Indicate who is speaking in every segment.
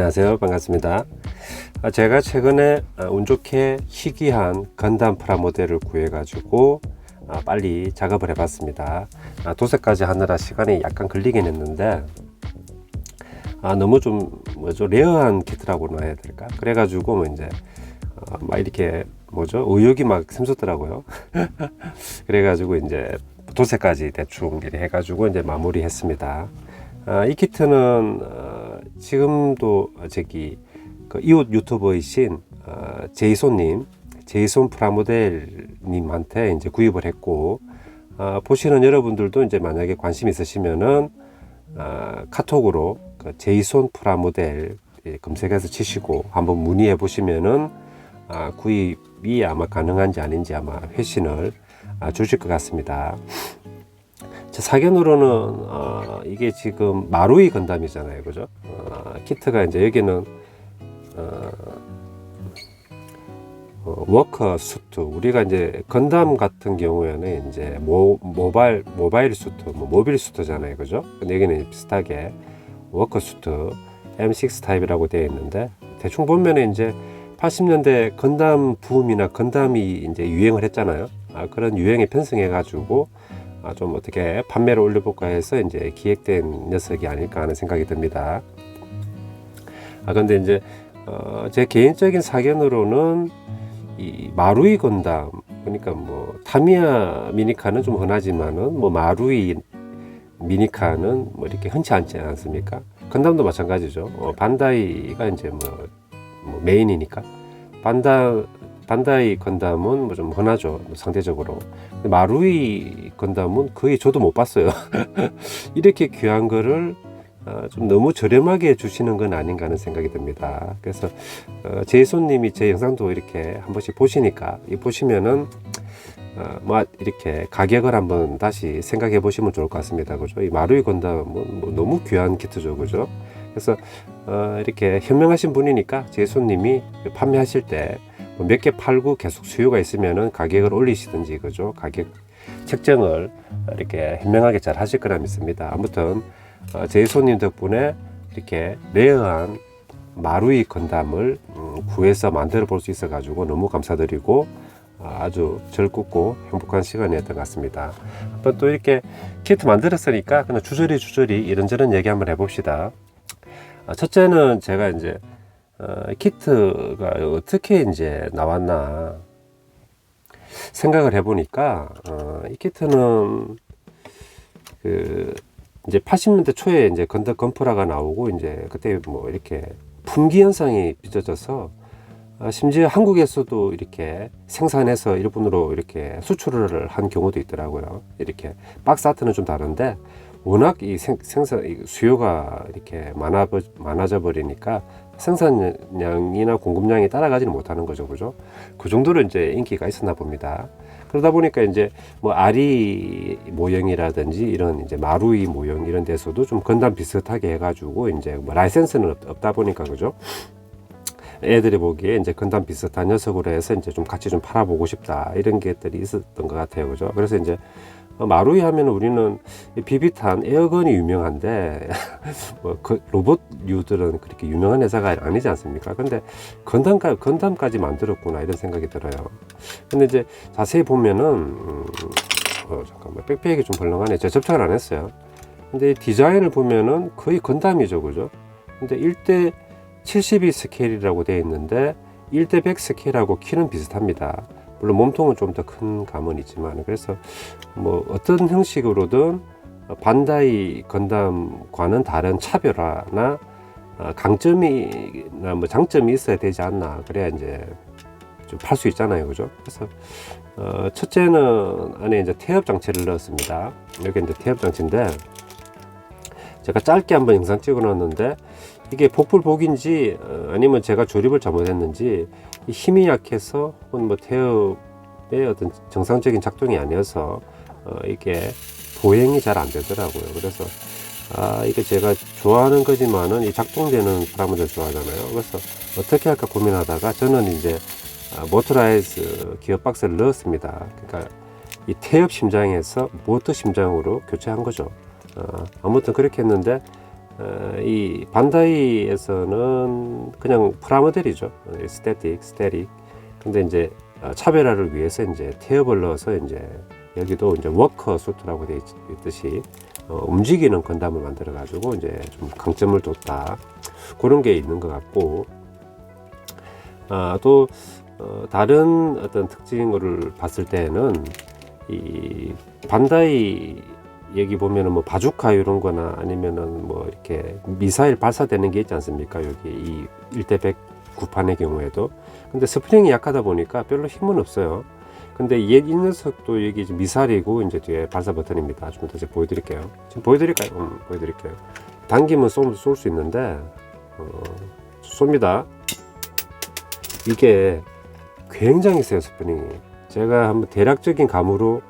Speaker 1: 안녕하세요. 반갑습니다. 아, 제가 최근에 아, 운 좋게 희귀한 건담 프라모델을 구해 가지고 아, 빨리 작업을 해 봤습니다. 아, 도색까지 하느라 시간이 약간 걸리긴 했는데 아, 너무 좀 뭐죠 레어한 키트라고나 해야 될까? 그래 가지고 뭐 이제 어, 막 이렇게 뭐죠 의욕이 막 샘솟더라고요. 그래 가지고 이제 도색까지 대충 이렇게 해가지고 이제 마무리했습니다. 아, 이 키트는 어, 지금도 저기 그 이웃 유튜버이신 어, 제이손님, 제이손 프라모델님한테 이제 구입을 했고 어, 보시는 여러분들도 이제 만약에 관심 있으시면은 어, 카톡으로 그 제이손 프라모델 예, 검색해서 치시고 한번 문의해 보시면은 아, 구입이 아마 가능한지 아닌지 아마 회신을 아, 주실 것 같습니다. 제 사견으로는 어, 이게 지금 마루이 건담이잖아요, 그죠? 어, 키트가 이제 여기는 어, 어, 워커 수트 우리가 이제 건담 같은 경우에는 이제 모, 모바일 모바일 수트 뭐 모빌 수트잖아요, 그죠? 근데 여기는 비슷하게 워커 수트 M6 타입이라고 되어 있는데 대충 보면은 이제 80년대 건담 붐이나 건담이 이제 유행을 했잖아요. 아, 그런 유행에 편승해 가지고 아, 좀 어떻게 판매를 올려볼까 해서 이제 기획된 녀석이 아닐까 하는 생각이 듭니다. 아 근데 이제 어, 제 개인적인 사견으로는 이 마루이 건담 그러니까 뭐 타미야 미니카는 좀 흔하지만은 뭐 마루이 미니카는 뭐 이렇게 흔치 않지 않습니까? 건담도 마찬가지죠. 어, 반다이가 이제 뭐, 뭐 메인이니까 반다 반다이 건담은 뭐 좀 흔하죠 상대적으로. 마루이 건담은 거의 저도 못 봤어요. 이렇게 귀한 거를 어, 좀 너무 저렴하게 주시는 건 아닌가 하는 생각이 듭니다. 그래서 어, 제이손님이 제 영상도 이렇게 한 번씩 보시니까 이 보시면은 어, 뭐 이렇게 가격을 한번 다시 생각해 보시면 좋을 것 같습니다. 그죠? 이 마루이 건담은 뭐 너무 귀한 키트죠. 그죠? 그래서 어, 이렇게 현명하신 분이니까 제이손님이 판매하실 때뭐 몇 개 팔고 계속 수요가 있으면은 가격을 올리시든지 그죠? 가격 책정을 이렇게 현명하게 잘 하실 거라 믿습니다. 아무튼 어, 제 손님 덕분에 이렇게 레어한 마루이 건담을 음, 구해서 만들어 볼 수 있어 가지고 너무 감사드리고 어, 아주 즐겁고 행복한 시간이었던 것 같습니다. 한번 또 이렇게 키트 만들었으니까 그냥 주저리 주저리 이런저런 얘기 한번 해봅시다. 아, 첫째는 제가 이제 어, 키트가 어떻게 이제 나왔나 생각을 해보니까 어, 이 키트는 그 이제 80년대 초에 이제 건더 건프라가 나오고 이제 그때 뭐 이렇게 품귀 현상이 빚어져서 어, 심지어 한국에서도 이렇게 생산해서 일본으로 이렇게 수출을 한 경우도 있더라고요. 이렇게 박스 아트는 좀 다른데 워낙 이 생, 이 수요가 이렇게 많아 많아져 버리니까 생산량이나 공급량이 따라가지는 못하는 거죠, 그죠? 그 정도로 이제 인기가 있었나 봅니다. 그러다 보니까 이제 뭐 아리 모형이라든지 이런 이제 마루이 모형 이런 데서도 좀 건담 비슷하게 해가지고 이제 뭐 라이센스는 없, 없다 보니까 그죠? 애들이 보기에 이제 건담 비슷한 녀석으로 해서 이제 좀 같이 좀 팔아보고 싶다 이런 것들이 있었던 것 같아요, 그죠? 그래서 이제 어, 마루이 하면 우리는 비비탄 에어건이 유명한데 뭐 그 로봇류들은 그렇게 유명한 회사가 아니지 않습니까? 근데 건담까 건담까지 만들었구나 이런 생각이 들어요. 근데 이제 자세히 보면은 음, 어, 잠깐만 백팩이 좀 벌렁하네. 제가 접착을 안 했어요. 근데 디자인을 보면은 거의 건담이죠, 그죠? 근데 1대 72 스케일이라고 되어 있는데 1대 100 스케일하고 키는 비슷합니다. 물론 몸통은 좀 더 큰 감은 있지만 그래서 뭐 어떤 형식으로든 반다이 건담과는 다른 차별화나 어, 강점이나 뭐 장점이 있어야 되지 않나. 그래야 이제 좀 팔 수 있잖아요. 그죠? 그래서 어, 첫째는 안에 이제 태엽 장치를 넣었습니다. 여기 이제 태엽 장치인데 제가 짧게 한번 영상 찍어 놨는데 이게 복불복인지 어, 아니면 제가 조립을 잘못했는지 힘이 약해서 혹은 뭐 태엽의 어떤 정상적인 작동이 아니어서 어, 이게 보행이 잘 안 되더라고요. 그래서 아 이게 제가 좋아하는 거지만은 이 작동되는 사람들 좋아하잖아요. 그래서 어떻게 할까 고민하다가 저는 이제 아, 모터라이즈 기어 박스를 넣었습니다. 그러니까 이 태엽 심장에서 모터 심장으로 교체한 거죠. 어, 아무튼 그렇게 했는데 어, 이 반다이에서는 그냥 프라모델이죠. 어, 스태틱, 스테릭. 근데 이제 어, 차별화를 위해서 이제 태엽을 넣어서 이제 여기도 이제 워커 수트라고 되어 있- 있듯이 어, 움직이는 건담을 만들어 가지고 이제 좀 강점을 뒀다 그런 게 있는 것 같고 아, 또 어, 다른 어떤 특징을 봤을 때는 이 반다이 여기 보면은 뭐 바주카 이런 거나 아니면은 뭐 이렇게 미사일 발사되는 게 있지 않습니까? 여기 이 1대100 구판의 경우에도. 근데 스프링이 약하다 보니까 별로 힘은 없어요. 근데 얘, 이 녀석도 여기 미사일이고 이제 뒤에 발사 버튼입니다. 좀더 제가 보여드릴게요. 지금 보여드릴까요? 음, 보여드릴게요. 당기면 쏠 수 있는데 어, 쏩니다. 이게 굉장히 세요 스프링이. 제가 한번 대략적인 감으로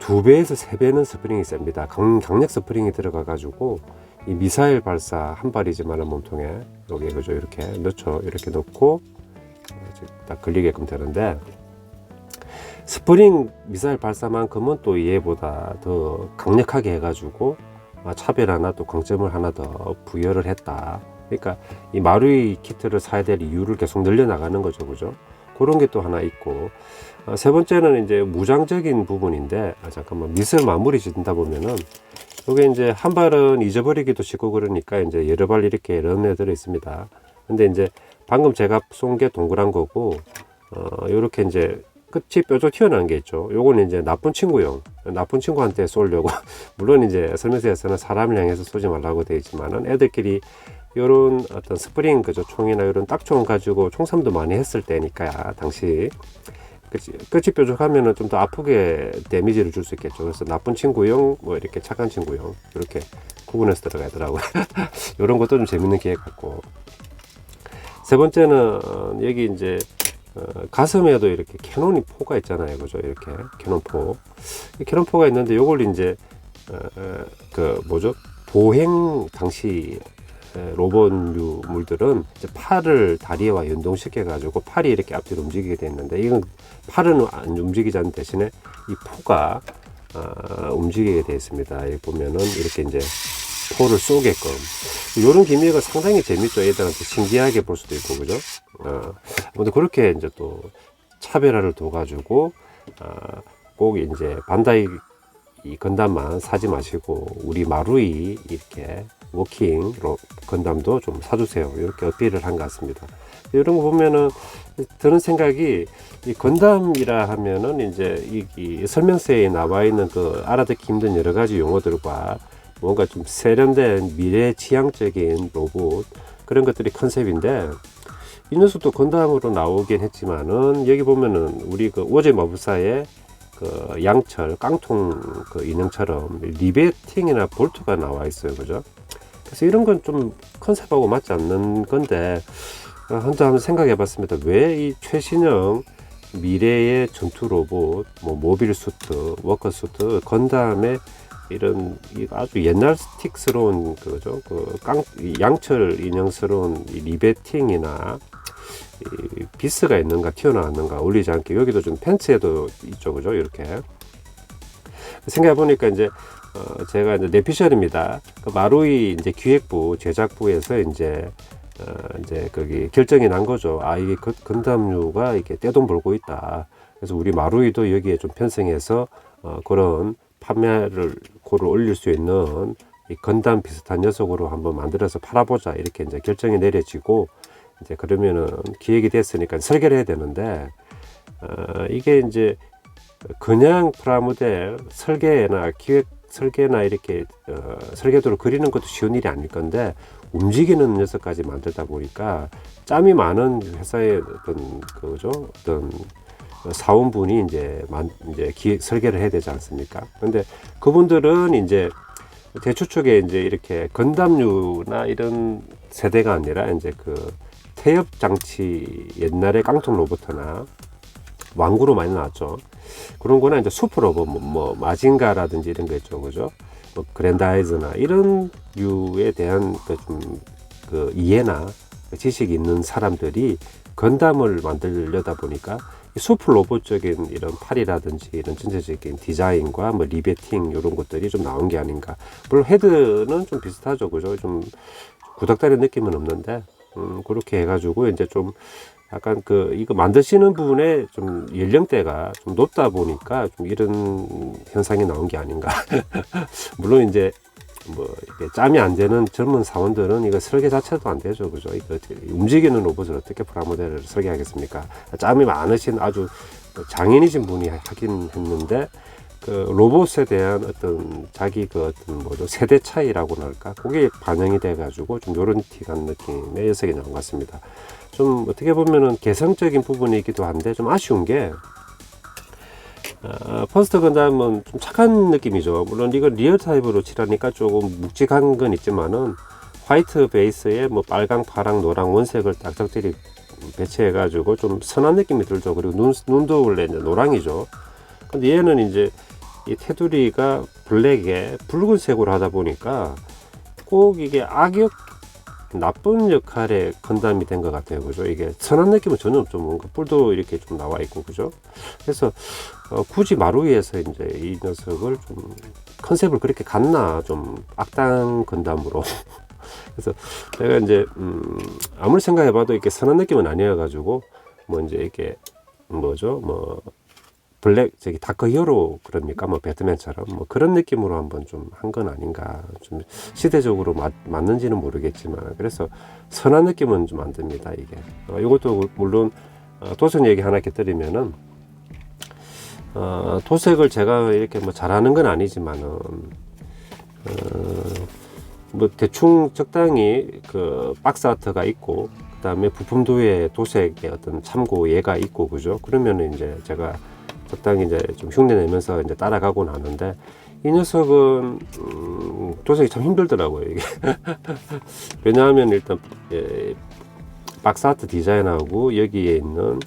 Speaker 1: 두 배에서 세 배는 스프링이 셉니다. 강, 강력 스프링이 들어가 가지고 이 미사일 발사 한 발이지만 몸통에 여기 그죠 이렇게 넣죠 이렇게 넣고 딱 걸리게끔 되는데 스프링 미사일 발사만큼은 또 얘보다 더 강력하게 해가지고 아, 차별 하나 또 강점을 하나 더 부여를 했다. 그러니까 이 마루이 키트를 사야 될 이유를 계속 늘려 나가는 거죠, 그죠? 그런 게 또 하나 있고 어, 세 번째는 이제 무장적인 부분인데 아, 잠깐만 미술 마무리 짓다 보면은 여기 이제 한 발은 잊어버리기도 쉽고 그러니까 이제 여러 발 이렇게 런에 들어 있습니다. 근데 이제 방금 제가 쏜 게 동그란 거고 어 요렇게 이제 끝이 뾰족 튀어나온 게 있죠. 요거는 이제 나쁜 친구용 나쁜 친구한테 쏘려고 물론 이제 설명서에서는 사람을 향해서 쏘지 말라고 되어 있지만은 애들끼리 요런 어떤 스프링 그죠 총이나 이런 딱총 가지고 총삼도 많이 했을 때니까 당시 끝이, 끝이 뾰족하면은 좀 더 아프게 데미지를 줄 수 있겠죠. 그래서 나쁜 친구용, 뭐 이렇게 착한 친구용 이렇게 구분해서 들어가더라고요. 이런 것도 좀 재밌는 기획 같고 세 번째는 어, 여기 이제 어, 가슴에도 이렇게 캐논이 포가 있잖아요, 그죠? 이렇게 캐논 포. 이 캐논 포가 있는데 요걸 이제 어, 어, 그 뭐죠? 보행 당시 에, 로봇류물들은 이제 팔을 다리와 연동시켜 가지고 팔이 이렇게 앞뒤로 움직이게 돼 있는데 이건 팔은 안 움직이지 않는 대신에 이 포가 어, 움직이게 되어 있습니다. 여기 보면은 이렇게 이제 포를 쏘게끔 이런 기미가 상당히 재밌죠. 애들한테 신기하게 볼 수도 있고 그죠? 어, 근데 그렇게 이제 또 차별화를 둬가지고 어, 꼭 이제 반다이 이 건담만 사지 마시고 우리 마루이 이렇게 워킹 로 건담도 좀 사주세요. 이렇게 어필을 한 것 같습니다. 이런 거 보면은 드는 생각이 이 건담이라 하면은 이제 이, 이 설명서에 나와 있는 그 알아듣기 힘든 여러 가지 용어들과 뭔가 좀 세련된 미래 지향적인 로봇 그런 것들이 컨셉인데 이 녀석도 건담으로 나오긴 했지만은 여기 보면은 우리 그 오제 마법사의 그 양철 깡통 그 인형처럼 리베팅이나 볼트가 나와 있어요, 그죠? 그래서 이런 건 좀 컨셉하고 맞지 않는 건데 어, 혼자 한번 생각해 봤습니다. 왜 이 최신형 미래의 전투 로봇, 뭐 모빌 수트, 워커 수트, 건담에 이런 이 아주 옛날 스틱스러운 그죠? 그 깡 양철 인형스러운 이 리베팅이나 이 비스가 있는가 튀어나왔는가 올리지 않게 여기도 좀 팬츠에도 있죠 그죠 이렇게 생각해 보니까 이제 어 제가 이제 내피셜입니다. 그 마루이 이제 기획부 제작부에서 이제 어 이제 거기 결정이 난 거죠. 아 이게 건- 건담류가 이게 떼돈 벌고 있다. 그래서 우리 마루이도 여기에 좀 편성해서 어 그런 판매를 고를 올릴 수 있는 이 건담 비슷한 녀석으로 한번 만들어서 팔아보자. 이렇게 이제 결정이 내려지고 이제 그러면은 기획이 됐으니까 설계를 해야 되는데 어, 이게 이제 그냥 프라모델 설계나 기획 설계나 이렇게 어, 설계도를 그리는 것도 쉬운 일이 아닐 건데 움직이는 녀석까지 만들다 보니까 짬이 많은 회사의 어떤 그죠 어떤 사원분이 이제 만 이제 기획 설계를 해야 되지 않습니까? 근데 그분들은 이제 대추측에 이제 이렇게 건담류나 이런 세대가 아니라 이제 그 태엽 장치 옛날에 깡통 로봇이나 왕구로 많이 나왔죠. 그런 거나 이제 로봇 뭐, 뭐 마징가라든지 이런 거 있죠, 그죠? 뭐 그랜다이즈나 이런 류에 대한 그좀그 이해나 그 지식이 있는 사람들이 건담을 만들려다 보니까 이 슈퍼 로봇적인 이런 팔이라든지 이런 전체적인 디자인과 뭐 리베팅 이런 것들이 좀 나온 게 아닌가. 물론 헤드는 좀 비슷하죠, 그죠? 좀 구닥다리 느낌은 없는데 음, 그렇게 해가지고 이제 좀 약간 그 이거 만드시는 부분에 좀 연령대가 좀 높다 보니까 좀 이런 현상이 나온 게 아닌가. 물론 이제 뭐 이렇게 짬이 안 되는 젊은 사원들은 이거 설계 자체도 안 되죠, 그죠? 이거 움직이는 로봇을 어떻게 프라모델을 설계하겠습니까? 짬이 많으신 아주 장인이신 분이 하긴 했는데 그 로봇에 대한 어떤 자기 그 어떤 뭐죠 세대 차이라고나 할까 그게 반영이 돼 가지고 좀 요런 티난 느낌의 녀석이 나온 것 같습니다. 좀 어떻게 보면은 개성적인 부분이기도 한데 좀 아쉬운 게 어, 퍼스트 건담은 좀 착한 느낌이죠. 물론 이건 리얼 타입으로 칠하니까 조금 묵직한 건 있지만은 화이트 베이스에 뭐 빨강, 파랑, 노랑 원색을 딱 적절히 배치해 가지고 좀 선한 느낌이 들죠. 그리고 눈, 눈도 원래 이제 노랑이죠. 근데 얘는 이제 이 테두리가 블랙에 붉은색으로 하다 보니까 꼭 이게 악역 나쁜 역할의 건담이 된 것 같아요. 그죠? 이게 선한 느낌은 전혀 없죠. 뭔가 뿔도 이렇게 좀 나와 있고, 그죠? 그래서 어, 굳이 마루위에서 이제 이 녀석을 좀 컨셉을 그렇게 갔나 좀 악당 건담으로. 그래서 내가 이제 음, 아무리 생각해봐도 이렇게 선한 느낌은 아니어가지고 뭐 이제 이렇게 뭐죠? 뭐 블랙 저기 다크 히어로 그럽니까? 뭐 배트맨처럼? 뭐 그런 느낌으로 한번 좀 한 건 아닌가. 좀 시대적으로 맞, 맞는지는 모르겠지만 그래서 선한 느낌은 좀 안 듭니다 이게. 어, 이것도 물론 어, 도선 얘기 하나 드리면은 어, 도색을 제가 이렇게 뭐 잘하는 건 아니지만은 어, 뭐 대충 적당히 그 박스 아트가 있고 그 다음에 부품 도의 도색의 어떤 참고 예가 있고 그죠? 그러면은 이제 제가 적당히 이제 좀 흉내 내면서 이제 따라가고 나는데 이 녀석은 음, 도색이 참 힘들더라고요 이게. 왜냐하면 일단 예, 박스 아트 디자인하고 여기에 있는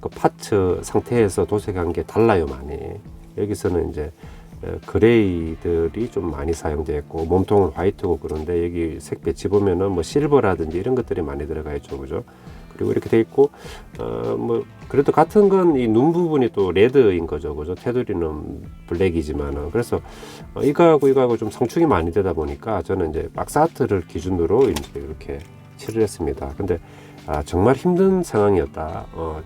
Speaker 1: 그 파츠 상태에서 도색한 게 달라요 많이. 여기서는 이제 어, 그레이들이 좀 많이 사용되어 있고 몸통은 화이트고 그런데 여기 색 배치 보면은 뭐 실버라든지 이런 것들이 많이 들어가 있죠 그죠 그리고 이렇게 돼 있고 어 뭐 그래도 같은 건 이 눈 부분이 또 레드인 거죠. 그죠? 테두리는 블랙이지만은. 그래서 어, 이거하고 이거하고 좀 성충이 많이 되다 보니까 저는 이제 박스 아트를 기준으로 이제 이렇게 칠을 했습니다. 근데 아 정말 힘든 상황이었다. 어,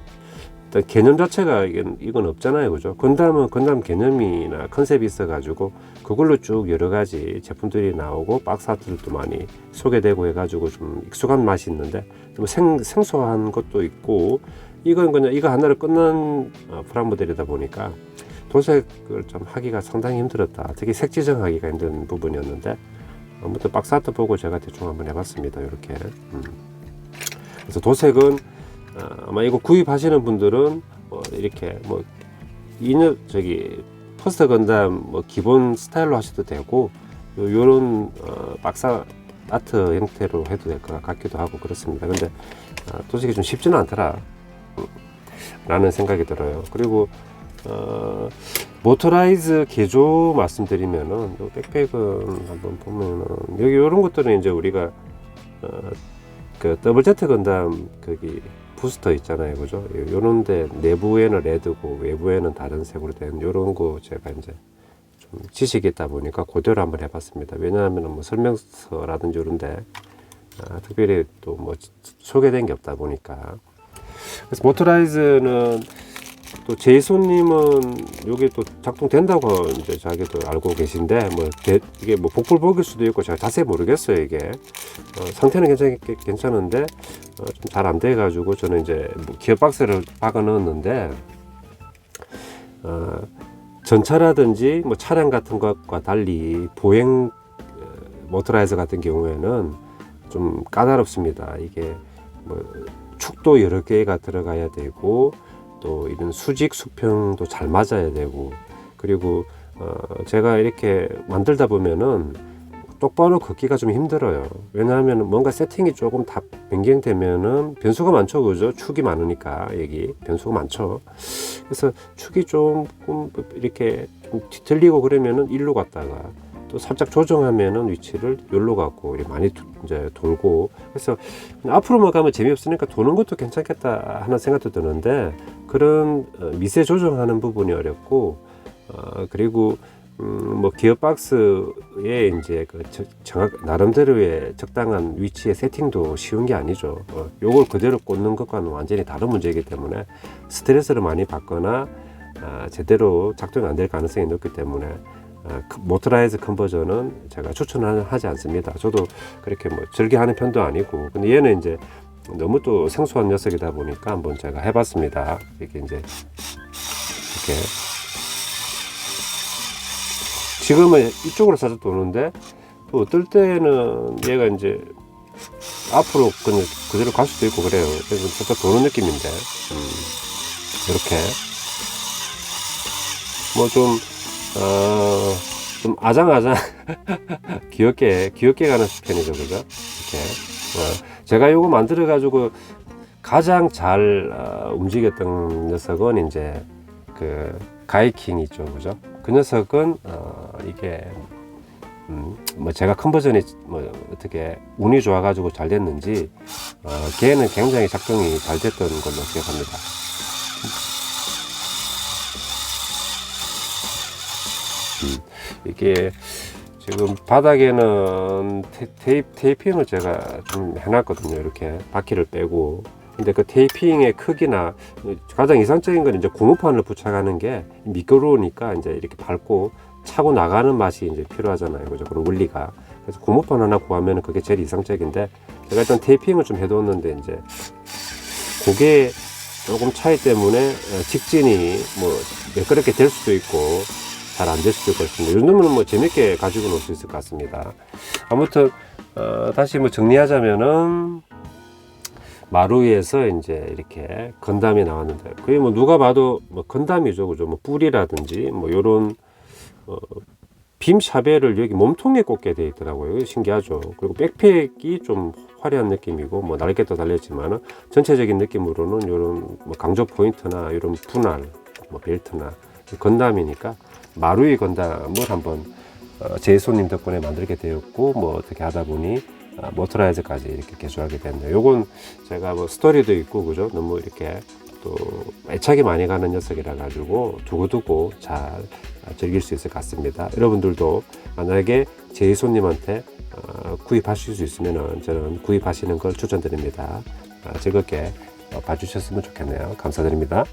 Speaker 1: 일단 개념 자체가 이건, 이건 없잖아요. 그죠? 건담은 건담 개념이나 컨셉이 있어 가지고 그걸로 쭉 여러 가지 제품들이 나오고 박스 아트들도 많이 소개되고 해가지고 좀 익숙한 맛이 있는데 좀 생, 생소한 것도 있고 이건 그냥 이거 하나로 끝난 어, 프라모델이다 보니까 도색을 좀 하기가 상당히 힘들었다. 특히 색 지정하기가 힘든 부분이었는데 아무튼 박스 아트 보고 제가 대충 한번 해봤습니다. 이렇게. 음. 그래서 도색은 어, 아마 이거 구입하시는 분들은 뭐 이렇게 뭐 이녀 저기 포스터 건담 뭐 기본 스타일로 하셔도 되고 요, 요런 어, 박사 아트 형태로 해도 될 것 같기도 하고 그렇습니다. 근데 어, 도저히 좀 쉽지는 않더라. 음, 라는 생각이 들어요. 그리고 어, 모터라이즈 개조 말씀드리면은 요 백팩은 한번 보면은 여기 이런 것들은 이제 우리가 어, 그 더블 제트 건담 거기 부스터 있잖아요, 그죠? 요런데 내부에는 레드고 외부에는 다른 색으로 된 요런 거 제가 이제 좀 지식이 있다 보니까 그대로 한번 해봤습니다. 왜냐하면 뭐 설명서라든지 요런데 아, 특별히 또 뭐 소개된 게 없다 보니까 그래서 모터라이즈는 또 제이손님은 요게 또 작동된다고 이제 자기도 알고 계신데 뭐 대, 이게 뭐 복불복일 수도 있고 제가 자세히 모르겠어요 이게. 어, 상태는 괜찮 괜찮은데 어, 좀잘 안 돼 가지고 저는 이제 뭐 기어 박스를 박아 넣었는데 어, 전차라든지 뭐 차량 같은 것과 달리 보행 어, 모터라이저 같은 경우에는 좀 까다롭습니다. 이게 뭐 축도 여러 개가 들어가야 되고 또 이런 수직 수평도 잘 맞아야 되고 그리고 어 제가 이렇게 만들다 보면은 똑바로 걷기가 좀 힘들어요. 왜냐하면 뭔가 세팅이 조금 다 변경되면은 변수가 많죠, 그죠? 축이 많으니까 여기 변수가 많죠. 그래서 축이 조금 이렇게 좀 뒤틀리고 그러면은 일로 갔다가 또 살짝 조정하면은 위치를 열로 갖고 많이 도- 이제 돌고 그래서 앞으로만 가면 재미없으니까 도는 것도 괜찮겠다 하는 생각도 드는데 그런 어, 미세 조정하는 부분이 어렵고 어, 그리고 음, 뭐 기어 박스에 이제 그 저- 정확 나름대로의 적당한 위치의 세팅도 쉬운 게 아니죠. 어, 요걸 그대로 꽂는 것과는 완전히 다른 문제이기 때문에 스트레스를 많이 받거나 아, 제대로 작동이 안 될 가능성이 높기 때문에 모터라이즈 컨버전은 제가 추천하지 않습니다. 저도 그렇게 뭐 즐겨 하는 편도 아니고 근데 얘는 이제 너무 또 생소한 녀석이다 보니까 한번 제가 해봤습니다. 이렇게 이제 이렇게 지금은 이쪽으로 살짝 도는데 또 어떨 때는 얘가 이제 앞으로 그냥 그대로 갈 수도 있고 그래요. 그래서 살짝 도는 느낌인데 음, 이렇게 뭐 좀 어, 좀 아장아장 귀엽게 귀엽게 가는 편이죠, 그죠? 이렇게 어, 제가 이거 만들어 가지고 가장 잘 어, 움직였던 녀석은 이제 그 가이킹 있죠, 그죠? 그 녀석은 어, 이게 음, 뭐 제가 컨버전이 뭐 어떻게 운이 좋아가지고 잘 됐는지 어, 걔는 굉장히 작동이 잘 됐던 걸로 기억합니다. 음, 이게 지금 바닥에는 테, 테이프, 테이핑을 제가 좀 해놨거든요. 이렇게 바퀴를 빼고. 근데 그 테이핑의 크기나 가장 이상적인 건 이제 고무판을 부착하는 게 미끄러우니까 이제 이렇게 밟고 차고 나가는 맛이 이제 필요하잖아요. 그죠? 그런 원리가. 그래서 고무판 하나 구하면 그게 제일 이상적인데 제가 일단 테이핑을 좀 해뒀는데 이제 그게 조금 차이 때문에 어, 직진이 뭐 매끄럽게 될 수도 있고 잘안될 수도 있고 있습니다. 이 정도면 뭐 재밌게 가지고 놀 수 있을 것 같습니다. 아무튼 어, 다시 뭐 정리하자면은 마루에서 이제 이렇게 건담이 나왔는데 그게 뭐 누가 봐도 뭐 건담이죠, 그죠? 뭐 뿔이라든지 뭐 요런 어, 빔 샤벨을 여기 몸통에 꽂게 돼 있더라고요. 신기하죠. 그리고 백팩이 좀 화려한 느낌이고 뭐 날개도 달렸지만은 전체적인 느낌으로는 이런 뭐 강조 포인트나 이런 분할, 뭐 벨트나 건담이니까 마루이 건담을 한번 어, 제 손님 덕분에 만들게 되었고 뭐 어떻게 하다 보니 아, 모터라이즈까지 이렇게 개조하게 됐네요. 요건 제가 뭐 스토리도 있고 그죠? 너무 이렇게 또 애착이 많이 가는 녀석이라 가지고 두고두고 잘 아, 즐길 수 있을 것 같습니다. 여러분들도 만약에 제 손님한테 어, 구입하실 수 있으면 저는 구입하시는 걸 추천드립니다. 아, 즐겁게 어, 봐주셨으면 좋겠네요. 감사드립니다.